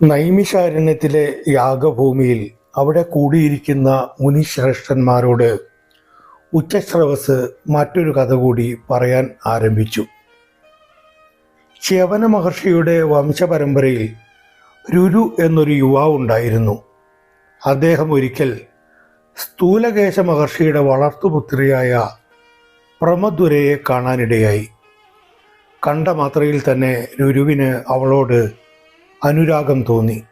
നൈമിഷാരണ്യത്തിലെ യാഗഭൂമിയിൽ അവിടെ കൂടിയിരിക്കുന്ന മുനിശ്രേഷ്ഠന്മാരോട് ഉച്ചശ്രവസ് മറ്റൊരു കഥ കൂടി പറയാൻ ആരംഭിച്ചു. ശ്യവന മഹർഷിയുടെ വംശപരമ്പരയിൽ രുരു എന്നൊരു യുവാവുണ്ടായിരുന്നു അദ്ദേഹം ഒരിക്കൽ സ്ഥൂലകേശ മഹർഷിയുടെ വളർത്തുപുത്രിയായ പ്രമദുരയെ കാണാനിടയായി. കണ്ട മാത്രയിൽ തന്നെ രുരുവിന് അവളോട് അനുരാഗം തോന്നി.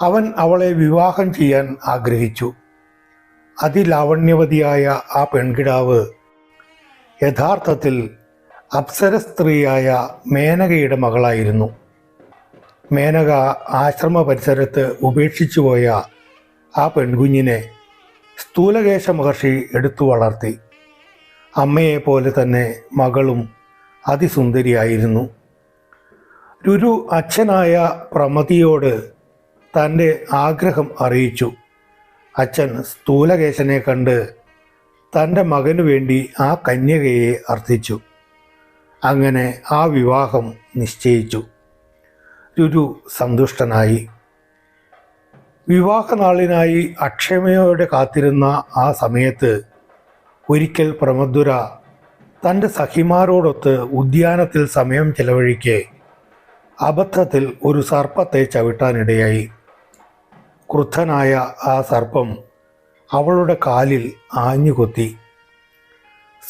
അവൻ അവളെ വിവാഹം ചെയ്യാൻ ആഗ്രഹിച്ചു. അതിലാവണ്യവതിയായ ആ പെൺകിടാവ് യഥാർത്ഥത്തിൽ അപ്സര സ്ത്രീയായ മേനകയുടെ മകളായിരുന്നു. മേനക ആശ്രമ പരിസരത്ത് ഉപേക്ഷിച്ചു പോയ ആ പെൺകുഞ്ഞിനെ സ്ഥൂലകേശ മഹർഷി എടുത്തു വളർത്തി. അമ്മയെപ്പോലെ തന്നെ മകളും അതിസുന്ദരിയായിരുന്നു. രുരു അച്ഛനായ പ്രമതിയോട് തന്റെ ആഗ്രഹം അറിയിച്ചു. അച്ഛൻ സ്ഥൂലകേശനെ കണ്ട് തന്റെ മകനു വേണ്ടി ആ കന്യകയെ അർത്ഥിച്ചു അങ്ങനെ ആ വിവാഹം നിശ്ചയിച്ചു. രുരു സന്തുഷ്ടനായി. വിവാഹനാളിനായി അക്ഷമയോടെ കാത്തിരുന്ന ആ സമയത്ത് ഒരിക്കൽ പ്രമദുര തന്റെ സഖിമാരോടൊത്ത് ഉദ്യാനത്തിൽ സമയം ചെലവഴിക്കെ അബദ്ധത്തിൽ ഒരു സർപ്പത്തെ ചവിട്ടാനിടയായി. ക്രുദ്ധനായ ആ സർപ്പം അവളുടെ കാലിൽ ആഞ്ഞുകൊത്തി.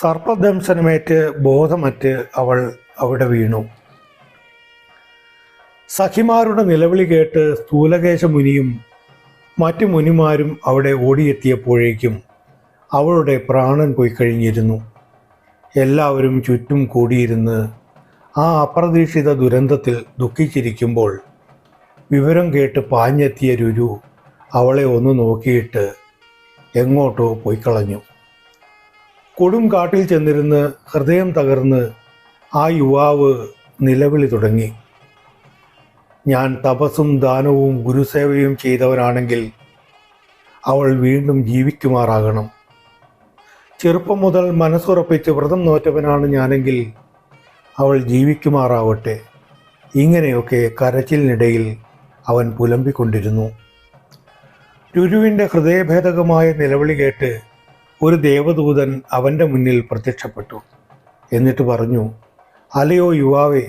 സർപ്പദംശനമേറ്റ് ബോധമറ്റ് അവൾ അവിടെ വീണു. സഖിമാരുടെ നിലവിളി കേട്ട് സ്ഥൂലകേശ മുനിയും മറ്റു മുനിമാരും അവിടെ ഓടിയെത്തിയപ്പോഴേക്കും അവളുടെ പ്രാണൻ പോയി കഴിഞ്ഞിരുന്നു. എല്ലാവരും ചുറ്റും കൂടിയിരുന്ന് ആ അപ്രതീക്ഷിത ദുരന്തത്തിൽ ദുഃഖിച്ചിരിക്കുമ്പോൾ വിവരം കേട്ട് പാഞ്ഞെത്തിയ രുരു അവളെ ഒന്ന് നോക്കിയിട്ട് എങ്ങോട്ടോ പോയിക്കളഞ്ഞു. കൊടും കാട്ടിൽ ചെന്നിരുന്ന് ഹൃദയം തകർന്ന് ആ യുവാവ് നിലവിളി തുടങ്ങി. ഞാൻ തപസ്സും ദാനവും ഗുരുസേവയും ചെയ്തവനാണെങ്കിൽ അവൾ വീണ്ടും ജീവിക്കുമാറാകണം. ചെറുപ്പം മുതൽ മനസ്സുറപ്പിച്ച് വ്രതം നോറ്റവനാണ് ഞാനെങ്കിൽ അവൾ ജീവിക്കുമാറാവട്ടെ. ഇങ്ങനെയൊക്കെ കരച്ചിലിനിടയിൽ അവൻ പുലമ്പിക്കൊണ്ടിരുന്നു. രുരുവിന്റെ ഹൃദയഭേദകമായ നിലവിളി കേട്ട് ഒരു ദേവദൂതൻ അവന്റെ മുന്നിൽ പ്രത്യക്ഷപ്പെട്ടു. എന്നിട്ട് പറഞ്ഞു അലയോ യുവാവേ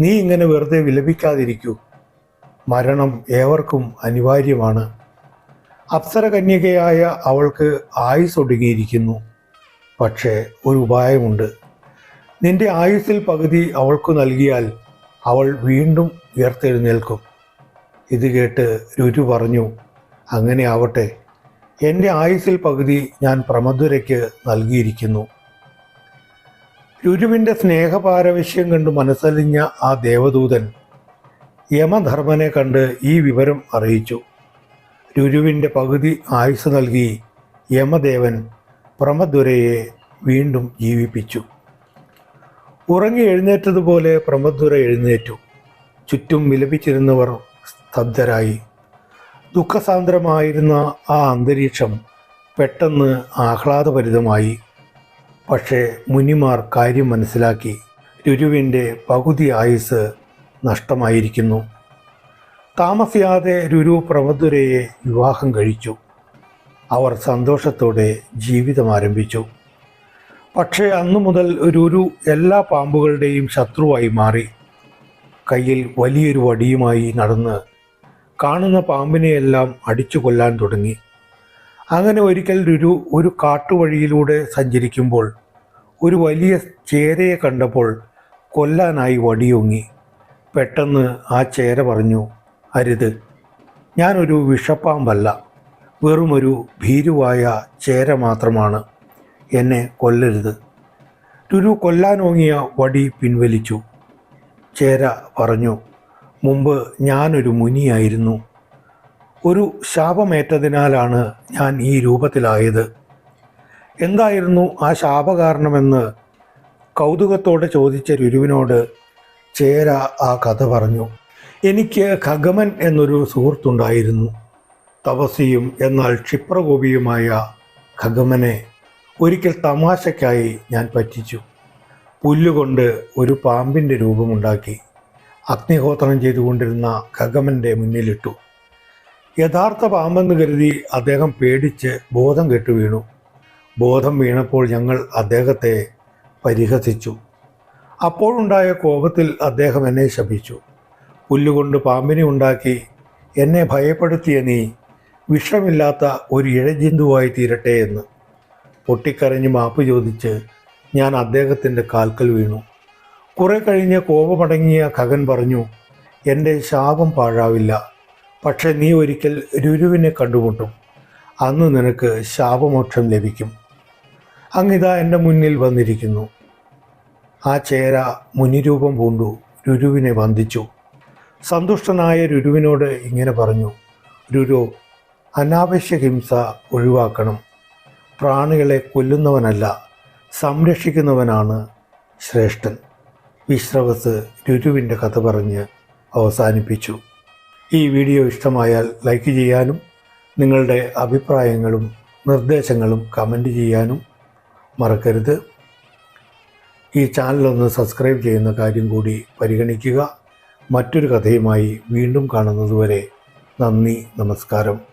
നീ ഇങ്ങനെ വെറുതെ വിലപിക്കാതിരിക്കൂ. മരണം ഏവർക്കും അനിവാര്യമാണ്. അപ്സരകന്യകയായ അവൾക്ക് ആയുസ് ഒടുങ്ങിയിരിക്കുന്നു പക്ഷേ ഒരു ഉപായമുണ്ട്. നിന്റെ ആയുസ്സിൽ പകുതി അവൾക്കു നൽകിയാൽ അവൾ വീണ്ടും ഉയർത്തെഴുന്നേൽക്കും. ഇത് കേട്ട് രുരു പറഞ്ഞു അങ്ങനെ ആവട്ടെ. എന്റെ ആയുസ്സിൽ പകുതി ഞാൻ പ്രമധുരയ്ക്ക് നൽകിയിരിക്കുന്നു. രുരുവിന്റെ സ്നേഹപാരവശ്യം കണ്ട് മനസ്സലിഞ്ഞ ആ ദേവദൂതൻ യമധർമ്മനെ കണ്ട് ഈ വിവരം അറിയിച്ചു. രുരുവിന്റെ പകുതി ആയുസ് നൽകി യമദേവൻ പ്രമധുരയെ വീണ്ടും ജീവിപ്പിച്ചു. ഉറങ്ങി എഴുന്നേറ്റതുപോലെ പ്രമധുര എഴുന്നേറ്റു. ചുറ്റും വിലപിച്ചിരുന്നവർ സ്തബ്ധരായി. ദുഃഖസാന്ദ്രമായിരുന്ന ആ അന്തരീക്ഷം പെട്ടെന്ന് ആഹ്ലാദഭരിതമായി. പക്ഷേ മുനിമാർ കാര്യം മനസ്സിലാക്കി. രുരുവിന്റെ പകുതി ആയുസ് നഷ്ടമായിരിക്കുന്നു. താമസിയാതെ രുരു പ്രമധുരയെ വിവാഹം കഴിച്ചു. അവർ സന്തോഷത്തോടെ ജീവിതം ആരംഭിച്ചു. പക്ഷേ അന്നു മുതൽ ഒരു എല്ലാ പാമ്പുകളുടെയും ശത്രുവായി മാറി. കയ്യിൽ വലിയൊരു വടിയുമായി നടന്ന് കാണുന്ന പാമ്പിനെയെല്ലാം അടിച്ചു കൊല്ലാൻ തുടങ്ങി. അങ്ങനെ ഒരിക്കൽ രുരു ഒരു കാട്ടുവഴിയിലൂടെ സഞ്ചരിക്കുമ്പോൾ ഒരു വലിയ ചേരയെ കണ്ടപ്പോൾ കൊല്ലാനായി വടിയൊങ്ങി. പെട്ടെന്ന് ആ ചേര പറഞ്ഞു അരുത് ഞാനൊരു വിഷപ്പാമ്പല്ല വെറുമൊരു ഭീരുവായ ചേര മാത്രമാണ്. എന്നെ കൊല്ലരുത്. രുരു കൊല്ലാനോങ്ങിയ വടി പിൻവലിച്ചു. ചേര പറഞ്ഞു മുമ്പ് ഞാനൊരു മുനിയായിരുന്നു. ഒരു ശാപമേറ്റതിനാലാണ് ഞാൻ ഈ രൂപത്തിലായത്. എന്തായിരുന്നു ആ ശാപകാരണമെന്ന് കൗതുകത്തോടെ ചോദിച്ച രുരുവിനോട് ചേര ആ കഥ പറഞ്ഞു. എനിക്ക് ഖഗമൻ എന്നൊരു സുഹൃത്തുണ്ടായിരുന്നു. തപസിയും എന്നാൽ ക്ഷിപ്രകോപിയുമായ ഖഗമനെ ഒരിക്കൽ തമാശക്കായി ഞാൻ പറ്റിച്ചു. പുല്ലുകൊണ്ട് ഒരു പാമ്പിന്റെ രൂപമുണ്ടാക്കി അഗ്നിഹോത്രം ചെയ്തുകൊണ്ടിരുന്ന ഖഗമന്റെ മുന്നിലിട്ടു. യഥാർത്ഥ പാമ്പെന്ന് കരുതി അദ്ദേഹം പേടിച്ച് ബോധം കെട്ടു വീണു. ബോധം വീണപ്പോൾ ഞങ്ങൾ അദ്ദേഹത്തെ പരിഹസിച്ചു. അപ്പോഴുണ്ടായ കോപത്തിൽ അദ്ദേഹം എന്നെ ശപിച്ചു. പുല്ലുകൊണ്ട് പാമ്പിനെ ഉണ്ടാക്കി എന്നെ ഭയപ്പെടുത്തിയ നീ വിഷമില്ലാത്ത ഒരു ഇഴജന്തുവായി തീരട്ടെ എന്ന്. പൊട്ടിക്കരഞ്ഞ് മാപ്പ് ചോദിച്ച് ഞാൻ അദ്ദേഹത്തിന്റെ കാൽക്കൽ വീണു. കുറെ കഴിഞ്ഞ് കോപമടങ്ങിയ ഖഗൻ പറഞ്ഞു എന്റെ ശാപം പാഴാവില്ല. പക്ഷെ നീ ഒരിക്കൽ രുരുവിനെ കണ്ടുമുട്ടും. അന്ന് നിനക്ക് ശാപമോക്ഷം ലഭിക്കും. അങ്ങിതാ എന്റെ മുന്നിൽ വന്നിരിക്കുന്നു. ആ ചേര മുനിരൂപം പൂണ്ടു രുരുവിനെ വന്ദിച്ചു. സന്തുഷ്ടനായ രുരുവിനോട് ഇങ്ങനെ പറഞ്ഞു രുരു അനാവശ്യ ഹിംസ ഒഴിവാക്കണം. പ്രാണികളെ കൊല്ലുന്നവനല്ല സംരക്ഷിക്കുന്നവനാണ് ശ്രേഷ്ഠൻ. വിശ്രവസ് രുരുവിന്റെ കഥ പറഞ്ഞ് അവസാനിപ്പിച്ചു. ഈ വീഡിയോ ഇഷ്ടമായാൽ ലൈക്ക് ചെയ്യാനും നിങ്ങളുടെ അഭിപ്രായങ്ങളും നിർദ്ദേശങ്ങളും കമന്റ് ചെയ്യാനും മറക്കരുത്. ഈ ചാനലൊന്ന് സബ്സ്ക്രൈബ് ചെയ്യുന്ന കാര്യം കൂടി പരിഗണിക്കുക. മറ്റൊരു കഥയുമായി വീണ്ടും കാണുന്നതുവരെ നന്ദി നമസ്കാരം.